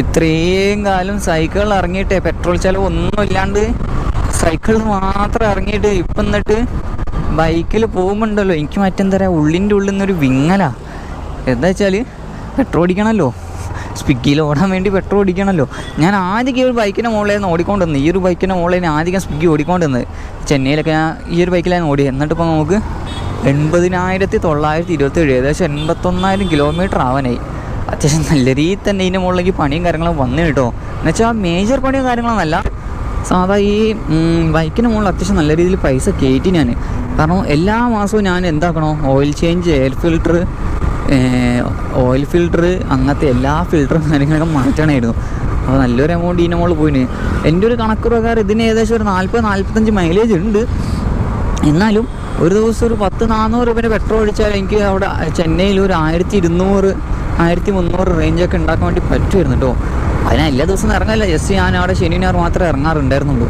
ഇത്രയും കാലം സൈക്കിളിൽ ഇറങ്ങിയിട്ടേ പെട്രോൾ ചെലവ് ഒന്നും ഇല്ലാണ്ട് സൈക്കിളിൽ മാത്രം ഇറങ്ങിയിട്ട് ഇപ്പം എന്നിട്ട് ബൈക്കിൽ പോകുമ്പോണ്ടല്ലോ. എനിക്ക് മറ്റെന്താ പറയുക ഉള്ളിന്റെ ഉള്ളിൽ നിന്നൊരു വിങ്ങലാ. എന്താ വെച്ചാൽ പെട്രോൾ അടിക്കണമല്ലോ സ്പിക്കിയിൽ ഓടാൻ വേണ്ടി പെട്രോൾ അടിക്കണമല്ലോ ഞാൻ ആദ്യം ഈ ഒരു ബൈക്കിന്റെ മുകളിൽ നിന്ന് ഓടിക്കൊണ്ടിരുന്നത്. ഈ ഒരു ബൈക്കിന്റെ മുകളിൽ ആദ്യം സ്പിക്കി ഓടിക്കൊണ്ടിരുന്നത്. ചെന്നൈയിലൊക്കെ ഞാൻ ഈ ഒരു ബൈക്കിലായിരുന്നു ഓടിയത്. എന്നിട്ട് ഇപ്പോൾ നമുക്ക് എൺപതിനായിരത്തി തൊള്ളായിരത്തി ഇരുപത്തേഴ് ഏകദേശം എൺപത്തൊന്നായിരം കിലോമീറ്റർ ആവാനായി. അത്യാവശ്യം നല്ല രീതിയിൽ തന്നെ ഇതിന്റെ മുകളിലേക്ക് പണിയും കാര്യങ്ങളും വന്നു കേട്ടോ എന്നുവെച്ചാൽ മേജർ പണിയോ കാര്യങ്ങളൊന്നല്ല സാധാ ഈ ബൈക്കിന് മുകളിൽ അത്യാവശ്യം നല്ല രീതിയിൽ പൈസ കയറ്റി ഞാൻ കാരണം എല്ലാ മാസവും ഞാൻ എന്താക്കണോ? Oil change air filter oil filter അങ്ങനത്തെ എല്ലാ ഫിൽറ്ററും കാര്യങ്ങളൊക്കെ മാറ്റണമായിരുന്നു അപ്പോൾ നല്ലൊരു എമൗണ്ട് ഇതിന്റെ മുകളിൽ പോയിന്. എന്റെ ഒരു കണക്ക് പ്രകാരം ഇതിന് ഏകദേശം ഒരു നാൽപ്പത് നാൽപ്പത്തഞ്ച് മൈലേജ് ഉണ്ട്. എന്നാലും ഒരു ദിവസം ഒരു പത്ത് നാനൂറ് രൂപേന്റെ പെട്രോൾ ഒഴിച്ചാൽ എനിക്ക് അവിടെ ചെന്നൈയിൽ ഒരു ആയിരത്തി ഇരുന്നൂറ് ആയിരത്തി മുന്നൂറ് റേഞ്ചൊക്കെ ഉണ്ടാക്കാൻ വേണ്ടി പറ്റുമായിരുന്നു കേട്ടോ അതിന് എല്ലാ ദിവസവും ഇറങ്ങില്ല ജസ്റ്റ് ഞാൻ അവിടെ ശനി ഞായർ മാത്രമേ ഇറങ്ങാറുണ്ടായിരുന്നുള്ളൂ.